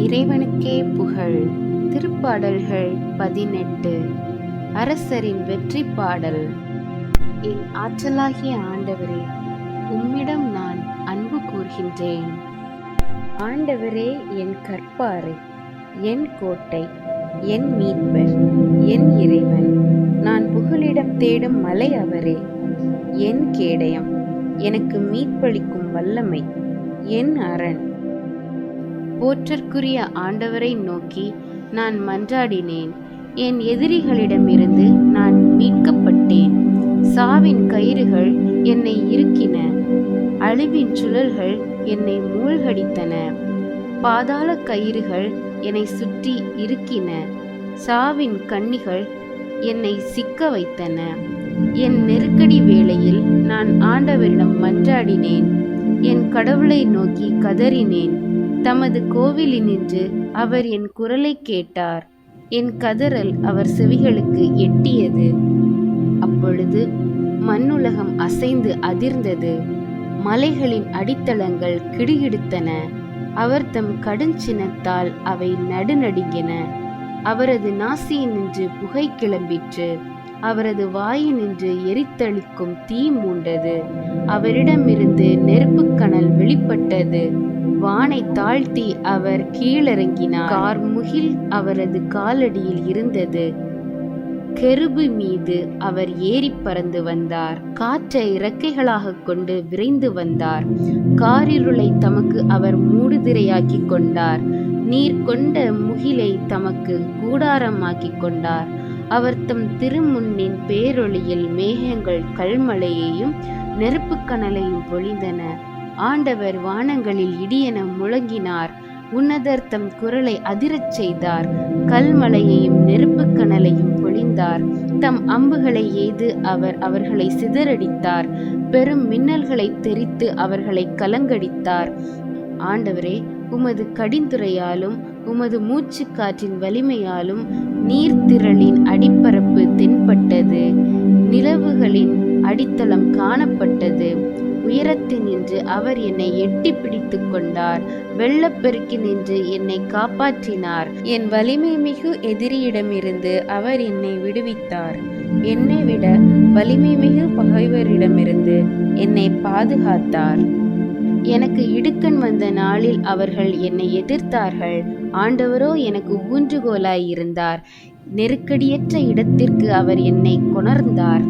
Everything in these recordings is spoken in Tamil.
இறைவனுக்கே புகழ். திருப்பாடல்கள் பதினெட்டு. அரசரின் வெற்றி பாடல். என் ஆற்றலாகிய ஆண்டவரே உம்மிடம் நான் அன்பு கூறுகின்றேன். ஆண்டவரே என் கற்பாறை என் கோட்டை என் மீட்பர் என் இறைவன். நான் புகலிடம் தேடும் மலை அவரே என் கேடயம் எனக்கு மீட்பளிக்கும் வல்லமை என் அரண். போற்றற்குரிய ஆண்டவரை நோக்கி நான் மன்றாடினேன். என் எதிரிகளிடமிருந்து நான் மீட்கப்பட்டேன். சாவின் கயிறுகள் என்னை இருக்கின அழிவின் சுழல்கள் என்னை மூழ்கடித்தன. பாதாள கயிறுகள் என்னை சுற்றி இருக்கின சாவின் கண்ணிகள் என்னை சிக்க வைத்தன. என் நெருக்கடி வேளையில் நான் ஆண்டவரிடம் மன்றாடினேன். என் கடவுளை நோக்கி கதறினேன். தமது கோவிலினின்று அவர் என் குரலை கேட்டார். என் கதறல் அவர் செவிகளுக்கு எட்டியது. அப்பொழுது மண்ணுலகம் அசைந்து அதிர்ந்தது. மலைகளின் அடித்தளங்கள் கிடுகிடுத்தன. அவர் தம் கடுஞ்சினத்தால் அவை நடுநடுங்கின. அவரது நாசியினின்று புகை கிளம்பிற்று. அவரது வாயினின்று எரித்தளிக்கும் தீ மூண்டது. அவரிடமிருந்து நெருப்புக் கனல் வெளிப்பட்டது. வானை தாழ்த்தி அவர் கீழிறங்கினார். கார்முகில் அவரது காலடியில் இருந்தது. கெருபு மீது அவர் ஏறி பறந்து வந்தார். காற்றை இறக்கைகளாக கொண்டு விரைந்து வந்தார். காரிருளை தமக்கு அவர் மூடுதிரையாக்கி கொண்டார். நீர் கொண்ட முகிலை தமக்கு கூடாரமாக்கிக் கொண்டார். அவர் தம் திருமுன்னின் பேரொளியில் மேகங்கள் கல்மலையையும் நெருப்புக்கனலையும் பொழிந்தன. ஆண்டவர் வானங்களில் இடியென முழங்கினார். உன்னதர் தம் குரலை அதிரச் செய்தார். கல்மலையையும் நெருப்புக் கனலையும் பொழிந்தார். தம் அம்புகளை எய்து அவர் அவர்களை சிதறடித்தார். பெரும் மின்னல்களை தெரித்து அவர்களை கலங்கடித்தார். ஆண்டவரே உமது கடிந்துரையாலும் உமது மூச்சு காற்றின் வலிமையாலும் நீர்த்திரளின் அடிப்பரப்பு தென்பட்டது. நிலவுகளின் அடித்தளம் காணப்பட்டது. உயரத்தினின்று அவர் என்னை எட்டி பிடித்து கொண்டார். வெள்ளப்பெருக்கி நின்று என்னை காப்பாற்றினார். என் வலிமை மிகு எதிரியிடமிருந்து அவர் என்னை விடுவித்தார். என்னை விட வலிமை மிகு பகைவரிடமிருந்து என்னை பாதுகாத்தார். எனக்கு இடுக்கண் வந்த நாளில் அவர்கள் என்னை எதிர்த்தார்கள். ஆண்டவரோ எனக்கு ஊன்றுகோலாய் இருந்தார். நெருக்கடியற்ற இடத்திற்கு அவர் என்னை கொணர்ந்தார்.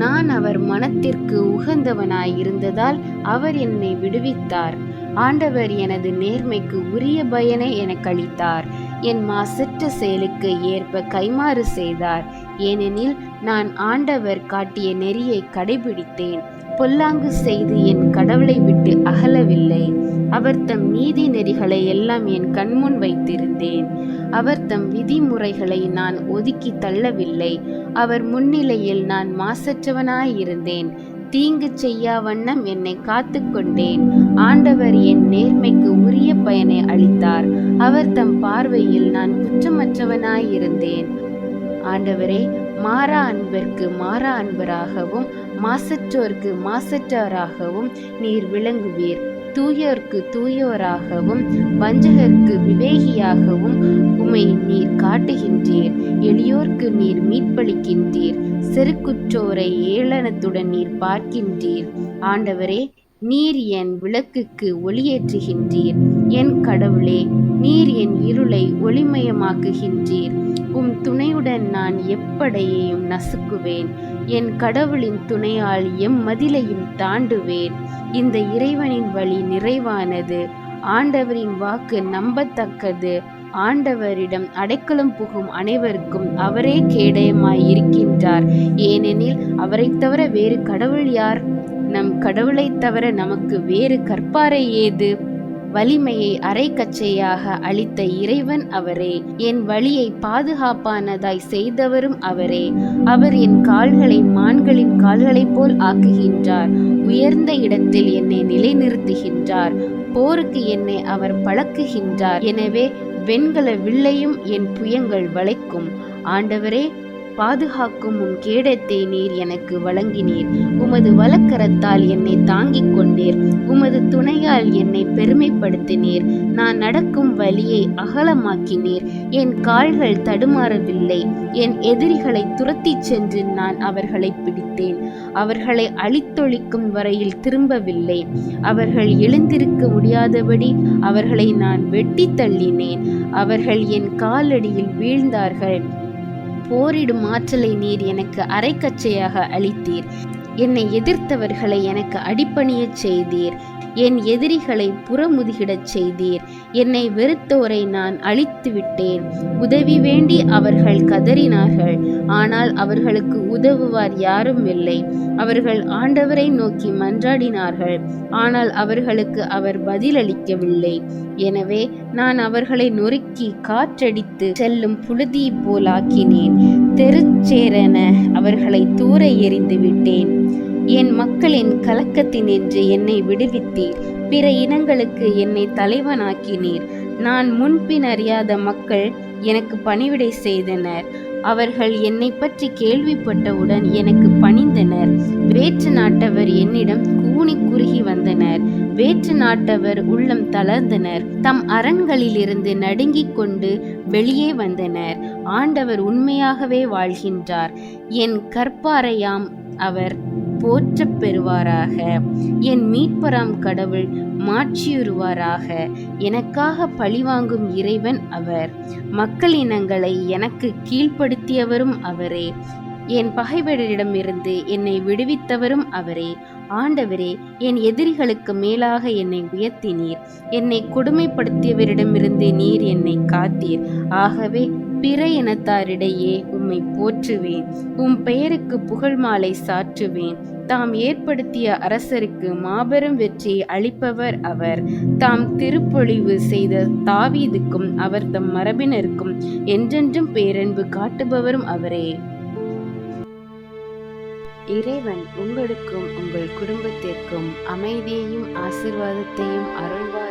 நான் அவர் மனத்திற்கு உகந்தவனாய் இருந்ததால் அவர் என்னை விடுவித்தார். ஆண்டவர் எனது நேர்மைக்கு உரிய பயனை எனக்கு அளித்தார் என் மாசற்ற செயலுக்கு ஏற்ப கைமாறு செய்தார். ஏனெனில் நான் ஆண்டவர் காட்டிய நெறியை கடைபிடித்தேன். பொல்லாங்கு செய்து என் கடவுளை விட்டு அகலவில்லை. அவர் தம் நீதி நெறிகளை எல்லாம் என் கண்முன் வைத்திருந்தேன். அவர் தம் விதிமுறைகளை நான் ஒதுக்கி தள்ளவில்லை. அவர் முன்னிலையில் நான் மாசற்றவனாயிருந்தேன். தீங்கு செய்யா வண்ணம் என்னை காத்து கொண்டேன். ஆண்டவர் என் நேர்மைக்கு உரிய பயனை அளித்தார். அவர் தம் பார்வையில் நான் குற்றமற்றவனாயிருந்தேன். ஆண்டவரே மாறா அன்பிற்கு மாறா அன்பராகவும் மாசற்றோர்க்கு மாசற்றாராகவும் நீர் விளங்குவீர். தூயோர்க்கு தூயோராகவும் வஞ்சகர்க்கு விவேகியாகவும் உமை நீர் காட்டுகின்றீர். எளியோர்க்கு நீர் மீட்பளிக்கின்றீர். செருக்குற்றோரை ஏளனத்துடன் நீர் பார்க்கின்றீர். ஆண்டவரே நீர் என் விளக்குக்கு ஒளியேற்றுகின்றீர். என் கடவுளே நீர் என் இருளை ஒளிமயமாக்குகின்றீர். உம் துணையுடன் நான் எப்படையையும் நசுக்குவேன். என் கடவுளின் துணையால் எம் மதிலையும் தாண்டுவேன். இந்த இறைவனின் வழி நிறைவானது. ஆண்டவரின் வாக்கு நம்பத்தக்கது. ஆண்டவரிடம் அடைக்கலம் புகும் அனைவருக்கும் அவரே கேடயமாய் இருக்கின்றார் ஏனெனில் அவரைத் தவிர வேறு கடவுள் யார்? நம் கடவுளைத் தவிர நமக்கு வேறு கற்பாரை ஏது? வலிமையை அரைக்கச்சையாக அளித்த இறைவன் அவரே. என் வழியை பாதுகாப்பானதாய் செய்தவரும் அவரே. அவர் என் கால்களை மான்களின் கால்களைப் போல் ஆக்குகின்றார். உயர்ந்த இடத்தில் என்னை நிலைநிறுத்துகின்றார். போருக்கு என்னை அவர் பழக்குகின்றார். எனவே வெண்கல வில்லையும் என் புயங்கள் வளைக்கும். ஆண்டவரே பாதுகாக்கும் உம் கேடத்தை நீர் எனக்கு வழங்கினீர். உமது வலக்கரத்தால் என்னை தாங்கிக் கொண்டீர். உமது துணையால் என்னை பெருமைப்படுத்தினீர். நான் நடக்கும் வழியை அகலமாக்கினீர். என் கால்கள் தடுமாறவில்லை. என் எதிரிகளை துரத்திச் சென்று நான் அவர்களை பிடித்தேன். அவர்களை அழித்தொழிக்கும் வரையில் திரும்பவில்லை. அவர்கள் எழுந்திருக்க முடியாதபடி அவர்களை நான் வெட்டி தள்ளினேன். அவர்கள் என் காலடியில் வீழ்ந்தார்கள். போரிடும் ஆற்றலை நீர் எனக்கு அரைக்கச்சையாக அளித்தீர். என்னை எதிர்த்தவர்களை எனக்கு அடிப்பணியச் செய்தீர். என் எதிரிகளை புறமுதுகிடச் செய்தீர். என்னை வெறுத்தோரை நான் அழித்து விட்டேன் உதவி வேண்டி அவர்கள் கதறினார்கள். ஆனால் அவர்களுக்கு உதவுவார் யாரும் இல்லை. அவர்கள் ஆண்டவரை நோக்கி மன்றாடினார்கள். ஆனால் அவர்களுக்கு அவர் பதிலளிக்கவில்லை. எனவே நான் அவர்களை நொறுக்கி காற்றடித்து செல்லும் புழுதியைப் போலாக்கினேன். தெருச்சேரென அவர்களை தூர எறிந்து விட்டேன் என் மக்களின் கலக்கத்தினின்று என்னை விடுவித்தீர். பிற இனங்களுக்கு என்னை தலைவனாக்கினீர். நான் முன்பின் அறியாத மக்கள் எனக்கு பணிவிடை செய்தனர். அவர்கள் என்னை பற்றி கேள்விப்பட்டவுடன் எனக்கு பணிந்தனர். வேற்று நாட்டவர் என்னிடம் கூனி குறுகி வந்தனர். வேற்று நாட்டவர் உள்ளம் தளர்ந்தனர். தம் அரண்களிலிருந்து நடுங்கிக் கொண்டு வெளியே வந்தனர். ஆண்டவர் உண்மையாகவே வாழ்கின்றார். என் கற்பாரையாம் அவர் போற்றப் பெறுவாராக. என் மீட்பராம் கடவுள் மாற்றியுறுவாராக எனக்காக பழிவாங்கும் இறைவன் அவர். மக்களினங்களை எனக்கு கீழ்ப்படுத்தியவரும் அவரே. என் பகைவரிடமிருந்து என்னை விடுவித்தவரும் அவரே. ஆண்டவரே என் எதிரிகளுக்கு மேலாக என்னை உயர்த்தினீர். என்னை கொடுமைப்படுத்தியவரிடமிருந்து நீர் என்னை காத்தீர். ஆகவே பிற இனத்தாரிடையே உம்மை போற்றுவேன். உம் பெயருக்கு புகழ் மாலை சாற்றுவேன். தாம் ஏற்படுத்திய அரசருக்கு மாபெரும் வெற்றியை அளிப்பவர் அவர். தாம் திருப்பொழிவு செய்த தாவீதுக்கும் அவர் தம் மரபினருக்கும் என்றென்றும் பேரன்பு காட்டுபவரும் அவரே. இறைவன் உங்களுக்கும் உங்கள் குடும்பத்திற்கும் அமைதியையும் ஆசிர்வாதத்தையும் அருள்வார்.